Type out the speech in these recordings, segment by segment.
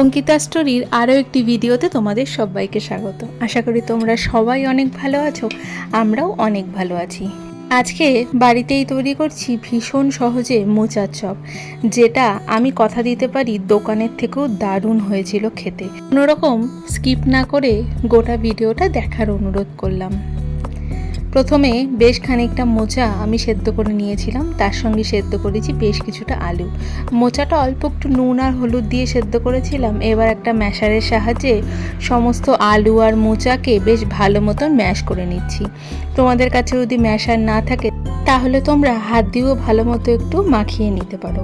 অঙ্কিতা স্টোরির আরও একটি ভিডিওতে তোমাদের সবাইকে স্বাগত। আশা করি তোমরা সবাই অনেক ভালো আছো, আমরাও অনেক ভালো আছি। আজকে বাড়িতেই তৈরি করছি ভীষণ সহজে মোচার চপ, যেটা আমি কথা দিতে পারি দোকানের থেকেও দারুণ হয়েছিল খেতে। কোনোরকম স্কিপ না করে গোটা ভিডিওটা দেখার অনুরোধ করলাম। প্রথমে বেশ খানিকটা মোচা আমি সেদ্ধ করে নিয়েছিলাম, তার সঙ্গে সেদ্ধ করেছি বেশ কিছুটা আলু। মোচাটা অল্প একটু নুন আর হলুদ দিয়ে সেদ্ধ করেছিলাম, এবার একটা ম্যাশারের সাহায্যে সমস্ত আলু আর মোচাকে বেশ ভালো মতন ম্যাশ করে নিচ্ছি। তোমাদের কাছে যদি ম্যাশার না থাকে, তাহলে তোমরা হাত দিয়েও ভালো মতো একটু মাখিয়ে নিতে পারো।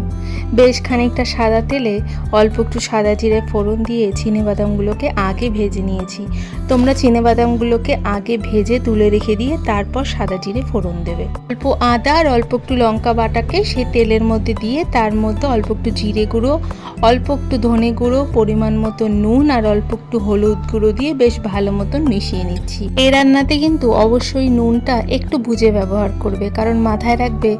বেশ খানিকটা সাদা তেলে অল্প একটু সাদা জিরে ফোড়ন দিয়ে বাদামগুলোকে আগে ভেজে নিয়েছি। তোমরা বাদামগুলোকে আগে ভেজে তুলে রেখে দিয়ে তারপর সাদা জিরে ফোড়ন দেবে। অল্প আদা আর অল্প একটু লঙ্কা বাটাকে সেই তেলের মধ্যে দিয়ে তার মধ্যে অল্প একটু জিরে গুঁড়ো, অল্প একটু ধনে গুঁড়ো, পরিমাণ মতো নুন আর অল্প একটু হলুদ গুঁড়ো দিয়ে বেশ ভালো মতন মিশিয়ে নিচ্ছি। এই রান্নাতে কিন্তু অবশ্যই নুনটা একটু বুঝে ব্যবহার করবে, কারণ মাথায় রাখবে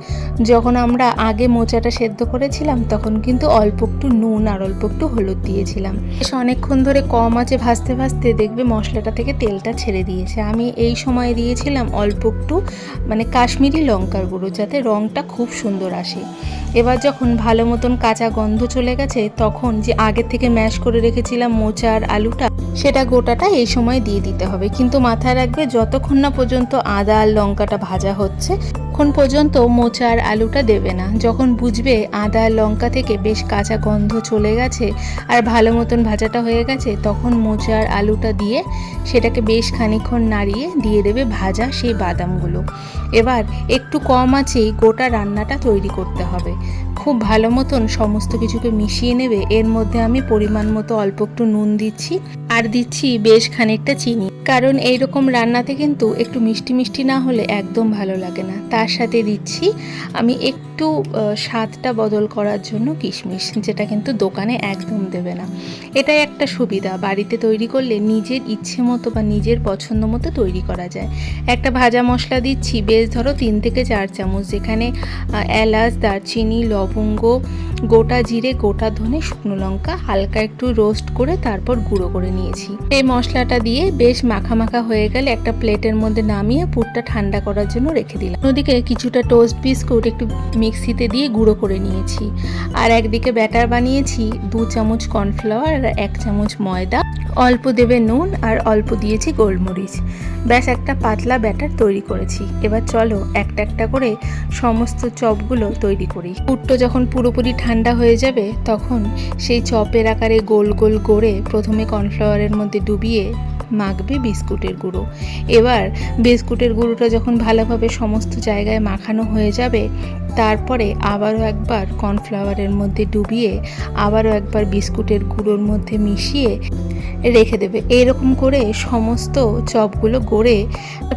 যখন আমরা আগে মোচাটা সেদ্ধ করেছিলাম তখন কিন্তু অল্প একটু নুন আর অল্প একটু হলুদ দিয়েছিলাম। বেশ অনেকক্ষণ ধরে কম আছে ভাজতে ভাজতে দেখবে মশলাটা থেকে তেলটা ছেড়ে দিয়েছে। আমি এই সময় দিয়েছিলাম অল্প একটু মানে কাশ্মীরি লঙ্কার গুঁড়ো যাতে রঙটা খুব সুন্দর আসে। এবার যখন ভালো মতন কাঁচা গন্ধ চলে গেছে তখন যে আগে থেকে ম্যাশ করে রেখেছিলাম মোচা আর আলুটা, সেটা গোটাটা এই সময় দিয়ে দিতে হবে। কিন্তু মাথায় রাখবে যতক্ষণ না পর্যন্ত আদা আর লঙ্কাটা ভাজা হচ্ছে। এখন পর্যন্ত মোচা আর আলুটা দেবে না। যখন বুঝবে আদা আর লঙ্কা থেকে বেশ কাঁচা গন্ধ চলে গেছে আর ভালো মতন ভাজাটা হয়ে গেছে, তখন মোচা আর আলুটা দিয়ে সেটাকে বেশ খানিক্ষণ নাড়িয়ে দিয়ে দেবে ভাজা সেই বাদামগুলো। এবার একটু কম আছেই গোটা রান্নাটা তৈরি করতে হবে। খুব ভালো মতন সমস্ত কিছুকে মিশিয়ে নেবে। এর মধ্যে আমি পরিমাণ মতো অল্প একটু নুন দিচ্ছি। আর দিচ্ছি বেশ খানিকটা চিনি। কারণ এই রকম রান্নাতে কিন্তু একটু মিষ্টি মিষ্টি না হলে একদম ভালো লাগে না। তার সাথে দিচ্ছি আমি একটু স্বাদটা বদল করার জন্য কিশমিশ, যেটা কিন্তু দোকানে একদম দেবে না। এটাই একটা সুবিধা। বাড়িতে তৈরি করলে নিজের ইচ্ছে মতো বা নিজের পছন্দ মতো তৈরি করা যায়। একটা ভাজা মশলা দিচ্ছি, বেশ ধরো তিন থেকে চার চামচ। যেখানে এলাচ, দারচিনি, লবঙ্গ, গোটা জিরে, গোটা ধনে, শুকনো লঙ্কা, হালকা একটু রোস্ট করে তারপর গুঁড়ো করে নিয়েছি। এই মশলাটা দিয়ে বেশ মাখা মাখা হয়ে গেলে একটা প্লেটের মধ্যে নামিয়ে পুরটা ঠান্ডা করার জন্য রেখে দিলাম। ওদিকে কিছুটা টোস্ট বিস্কুট একটু মিক্সিতে দিয়ে গুঁড়ো করে নিয়েছি। আর একদিকে ব্যাটার বানিয়েছি, দু চামচ কর্নফ্লাওয়ার আর এক চামচ ময়দা। অল্প দেবে নুন আর অল্প দিয়েছি গোলমরিচ। ব্যাস, একটা পাতলা ব্যাটার তৈরি করেছি। এবার চলো একটা একটা করে সমস্ত চপগুলো তৈরি করি। পুট্টো যখন পুরোপুরি ঠান্ডা হয়ে যাবে, তখন সেই চপের আকারে গোল গোল করে প্রথমে কর্নফ্লাওয়ারের মধ্যে ডুবিয়ে মাখবে বিস্কুটের গুঁড়ো। এবার বিস্কুটের গুঁড়োটা যখন ভালোভাবে সমস্ত জায়গায় মাখানো হয়ে যাবে, তারপরে আবারও একবার কর্নফ্লাওয়ারের মধ্যে ডুবিয়ে আবারও একবার বিস্কুটের গুঁড়োর মধ্যে মিশিয়ে রেখে দেবে। এরকম করে সমস্ত চপগুলো গড়ে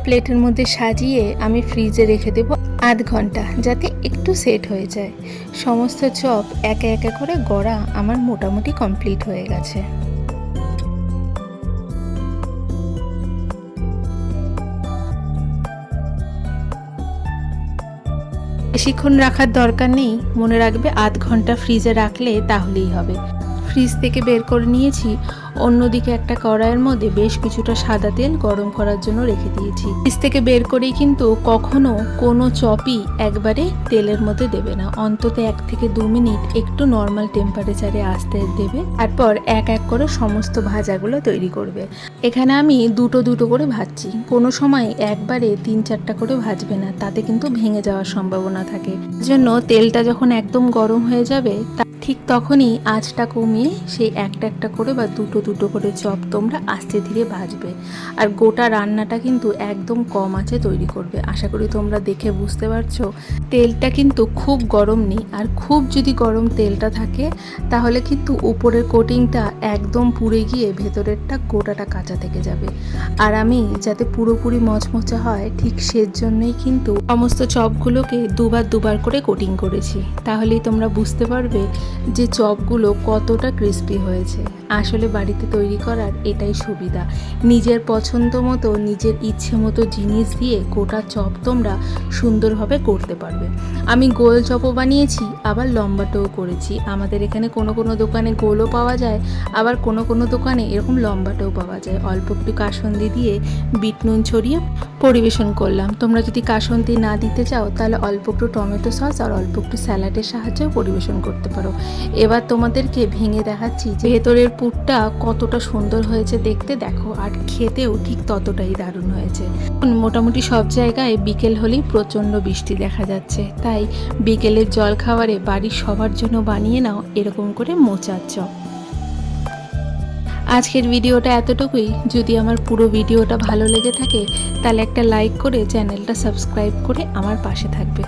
প্লেটের মধ্যে সাজিয়ে আমি ফ্রিজে রেখে দেব আধ ঘণ্টা, যাতে একটু সেট হয়ে যায়। সমস্ত চপ একে একে করে গড়া আমার মোটামুটি কমপ্লিট হয়ে গেছে। বেশিক্ষণ রাখার দরকার নেই। মনে রাখবে আধ ঘণ্টা ফ্রিজে রাখলে তাহলেই হবে। ফ্রিজ থেকে বের করে নিয়েছি। অন্যদিকে একটা কড়াইয়ের মধ্যে বেশ কিছুটা সাদা তেল গরম করার জন্য রেখে দিয়েছি। ফ্রিজ থেকে বের করেই কিন্তু কখনো কোনো চপই একবারে তেলের মধ্যে দেবে না। অন্তত এক থেকে দু মিনিট একটু নর্মাল টেম্পারেচারে আসতে দেবে। তারপর এক এক করে সমস্ত ভাজাগুলো তৈরি করবে। এখানে আমি দুটো দুটো করে ভাজছি। কোনো সময় একবারে তিন চারটা করে ভাজবে না। তাতে কিন্তু ভেঙে যাওয়ার সম্ভাবনা থাকে। জন্য তেলটা যখন একদম গরম হয়ে যাবে ঠিক তখনই আঁচটা কমিয়ে সেই একটা একটা করে বা দুটো দুটো করে চপ তোমরা আস্তে ধীরে ভাজবে। আর গোটা রান্নাটা কিন্তু একদম কম আঁচে তৈরি করবে। আশা করি তোমরা দেখে বুঝতে পারছ। তেলটা কিন্তু খুব গরম নেই। আর খুব যদি গরম তেলটা থাকে, তাহলে কিন্তু উপরের কোটিংটা একদম পুড়ে গিয়ে ভেতরেরটা গোটাটা কাঁচা থেকে যাবে। আর আমি যাতে পুরোপুরি মচমচে হয়, ঠিক সের জন্যই কিন্তু সমস্ত চপগুলোকে দুবার দুবার করে কোটিং করেছি। তাহলেই তোমরা বুঝতে পারবে যে চপগুলো কতটা ক্রিস্পি হয়েছে। আসলে বাড়িতে তৈরি করার এটাই সুবিধা। নিজের পছন্দ মতো, নিজের ইচ্ছে মতো জিনিস দিয়ে গোটা চপ তোমরা সুন্দরভাবে করতে পারবে। আমি গোল চপও বানিয়েছি, আবার লম্বাটাও করেছি। আমাদের এখানে কোনো কোনো দোকানে গোলও পাওয়া যায়, আবার কোনো কোনো দোকানে এরকম লম্বাটাও পাওয়া যায়। অল্প একটু কাসন্দি দিয়ে বিট নুন ছড়িয়ে পরিবেশন করলাম। তোমরা যদি কাসন্দি না দিতে চাও, তাহলে অল্প একটু টমেটো সস আর অল্প একটু স্যালাডের সাহায্যেও পরিবেশন করতে পারো। এবার তোমাদেরকে ভেঙে দেখাচ্ছি ভেতরের পুরটা কতটা সুন্দর হয়েছে দেখতে, দেখো, আর খেতেও ঠিক ততটাই দারুণ হয়েছে। মোটামুটি সব জায়গায় বিকেল হলেই প্রচণ্ড বৃষ্টি দেখা যাচ্ছে। তাই বিকেলের জল খাবারে বাড়ির সবার জন্য বানিয়ে নাও এরকম করে মোচার চপ। আজকের ভিডিওটা এতটুকুই। যদি আমার পুরো ভিডিওটা ভালো লেগে থাকে, তাহলে একটা লাইক করে চ্যানেলটা সাবস্ক্রাইব করে আমার পাশে থাকবে।